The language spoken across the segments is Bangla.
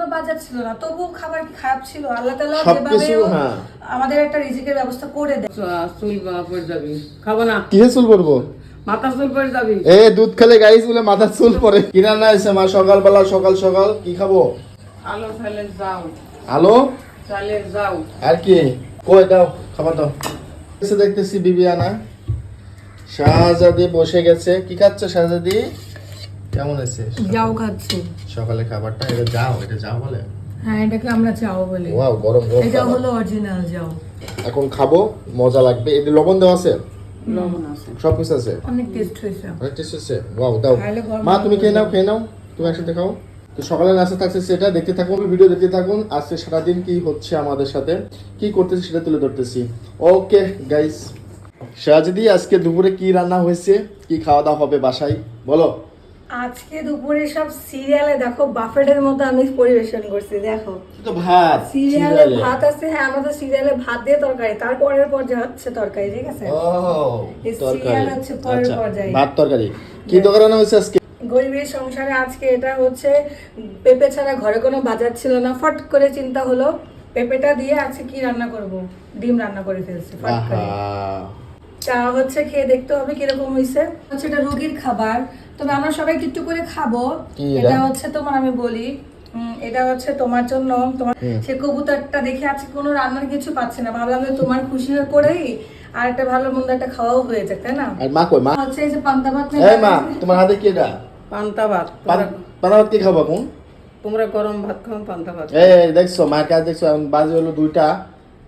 কোনো বাজার ছিল না। তবুও খাবার কি খারাপ ছিল? আল্লাহ তাআলা যেভাবে হ্যাঁ। আমাদের একটা রিজিকের ব্যবস্থা করে দেয়। চুল পড়ে যাবি। খাব না। কিসে চুল পড়ব মাথা চুল পড়ে যাবি। এ দুধ খেলে গাইস বলে মাথার চুল পড়ে। কিনা না এসে মা সকালবেলা সকাল সকাল কি খাব? আলো চালের যাও আলো? চালের যাও আর কি? কই দাও খাবার দাও। এসে দেখতেছি বিবিয়ানা। শাহজাদি বসে গেছে। কি খাচ্ছে শাহজাদি? কেমন আছে যাও খাচ্ছি। সকালে খাবারটা এটা যাও এটা যাও বলে? হ্যাঁ এটাকে আমরা চাও বলি। ওয়াও গরম গরম এটা হলো অরিজিনাল যাও। এখন খাব মজা লাগবে। এতে লবণ দেওয়া আছে? লবণ আছে। সব কিছু আছে? অনেক টেস্ট হয়েছে। অনেক টেস্ট ওয়াও দাও। মা তুমি খেয়ে নাও খেয়ে নাও। তুমি একসাথে খাও। তো সকালে নাস্তা থাকছে সেটা দেখতে থাকুন ভিডিও দেখতে থাকুন। আজকে সারাদিন কি হচ্ছে আমাদের সাথে? কি করতেছি সেটা তুলে ধরতেছি। ওকে গাইস শাহজাদি আজকে দুপুরে কি রান্না হয়েছে? কি খাওয়া দাওয়া হবে বাসায়? বলো। আজকে দুপুরে সব সিরিয়ালে দেখো বাফেটের মতো আমি পরিবেশন করছি দেখো। তো ভাত সিরিয়ালে। ভাত আছে হ্যাঁ আমাদের সিরিয়ালে ভাত দিয়ে তরকারি তারপরের পর্যায়ে হচ্ছে তরকারি ঠিক আছে? ও তরকারি। সিরিয়াল হচ্ছে পরের আচ্ছা পর্যায়ে। ভাত তরকারি। কি তরকারি রান্না হয়েছে আজকে? গরিবের সংসারে আজকে এটা হচ্ছে পেঁপে ছাড়া ঘরে কোনো বাজার ছিল না। ফট করে চিন্তা হলো পেঁপেটা দিয়ে আজকে কি রান্না করব? ডিম রান্না করে ফেলছি ফট করে। চা হচ্ছে খেয়ে দেখতে হবে কীরকম হয়েছে হচ্ছে এটা রোগীর খাবার তবে আমরা সবাই একটু করে খাব। এটা? হচ্ছে তোমার আমি বলি এটা হচ্ছে তোমার জন্য তোমার সে কবুতরটা দেখে আজকে কোনো রান্নার কিছু পাচ্ছে না। ভাবলাম যে তোমার খুশি হয়ে করেই আর একটা ভালো মন্দ একটা খাওয়াও হয়ে যাক তাই না? আর মা কই মা? হচ্ছে এই যে পান্তা ভাত এই মা তোমার হাতে কি এটা? পান্তা ভাত পান্তা ভাত কি খাব এখন তোমরা গরম ভাত খাও পান্তা ভাত এই দেখছ মায়ের কাছে দেখছ বাজে হলো দুইটা।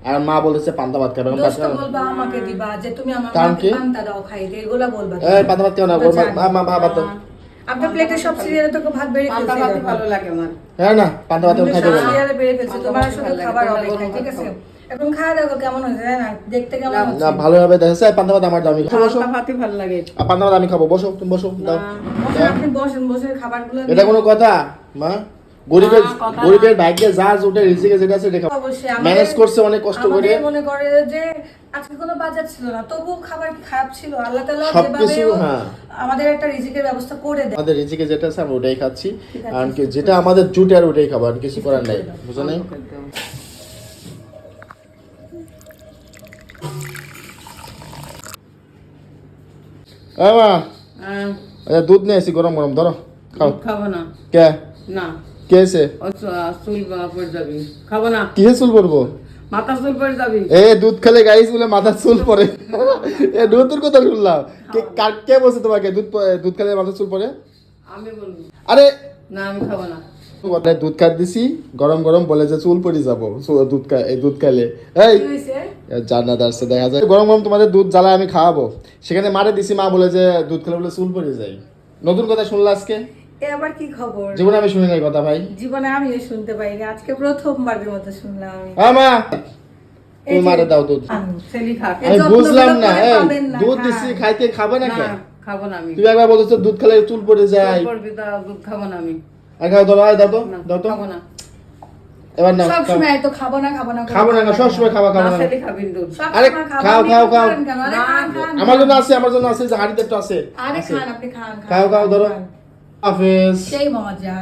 আর মা বলেছে পান্তা ভাত খাবে। পান্তা বলবা আমাকে দিবা যে তুমি আমার পান্তা দাও খাইতে এগুলা বলবা এই পান্তা ভাত কেউ না মা মা ভাত আপনার প্লেটে সব সিরিয়ালে তো ভাত বেড়ে পান্তা ভাতই ভালো লাগে আমার। হ্যাঁ না পান্তা ভাত খাইতে সিরিয়ালে বেড়ে ফেলছে। তোমার শুধু খাবার অপেক্ষা ঠিক আছে? এখন খাওয়া কেমন হয়েছে? না দেখতে কেমন না ভালোভাবে দেখেছে পান্তা ভাত আমার দামি বসো পান্তা ভাতই ভালো লাগে। আর পান্তা ভাত আমি খাব। বসো তুমি বসো দাও। আপনি বসেন বসে খাবারগুলো এটা কোনো কথা? মা? গরিবের। গরিবের ভাগ্যে যা জোটে রিজিকে যেটা আছে দেখা। আমাদের- ম্যানেজ করছে অনেক কষ্ট করে। মনে করে যে আজকে কোনো বাজার ছিল না তবুও খাবার খারাপ ছিল? আল্লাহ তাআলা সবকিছু, হ্যাঁ। আমাদের একটা রিজিকের ব্যবস্থা করে দেয়। আমাদের রিজিকে যেটা আছে আমরা ওটাই খাচ্ছি। কি যেটা আমাদের জুটে আর ওটাই খাব আর কিছু করার নাই বুঝো নাই? আচ্ছা দুধ নিয়ে আসি গরম গরম ধরো খাও। খাব না। কে? না। কে এসে? ও চ- চুল পড়ে যাবি। খাব না। কিসে চুল পড়ব মাথা চুল পড়ে যাবি। এ দুধ খেলে গাইস বলে মাথার চুল পড়ে। এ দুধের কথা শুনলাম। কে কার- কে বলছে তোমাকে দুধ দুধ খেলে মাথার চুল পড়ে? আমি বলব। আরে! না আমি খাব না। দুধ খাত দিছি গরম গরম বলে যে চুল পড়ে যাব দুধ এই দুধ খাইলে এই! জান্নাত আসছে দেখা যায় গরম গরম তোমাদের দুধ জ্বালায় আমি খাওয়াবো। সেখানে মারে দিছি মা বলে যে দুধ খেলে বলে চুল পড়ে যায়। নতুন কথা শুনলা আজকে? এ আবার কি খবর? জীবনে আমি শুনি নাই কথা ভাই। জীবনে আমিও শুনতে পাইনি আজকে প্রথমবারের মতো শুনলাম আমি। মা! এই তুমি মারে দাও দুধ। আমি বুঝলাম না দুধ দিছি খাইতে খাবে না কে? খাব না আমি। তুমি একবার বলছো দুধ খেলে চুল পড়ে যায়। চুল পড়বি তা দুধ খাব না আমি। আর খাও দাও তো দাও তো। খাব না। এবার না সব সময় তো খাব না খাব না খাব না সব সময় খাবা খাব না না। ছেলি দুধ। আরে খাও, খাও, খাও। খান কেন? আরে না, খান, খান, আমার জন্য আছে আমার জন্য আছে যে হাড়িতে একটু আছে। আরে খান আপনি খান খাও খাও ধরো। হাফেজ। সেই মজা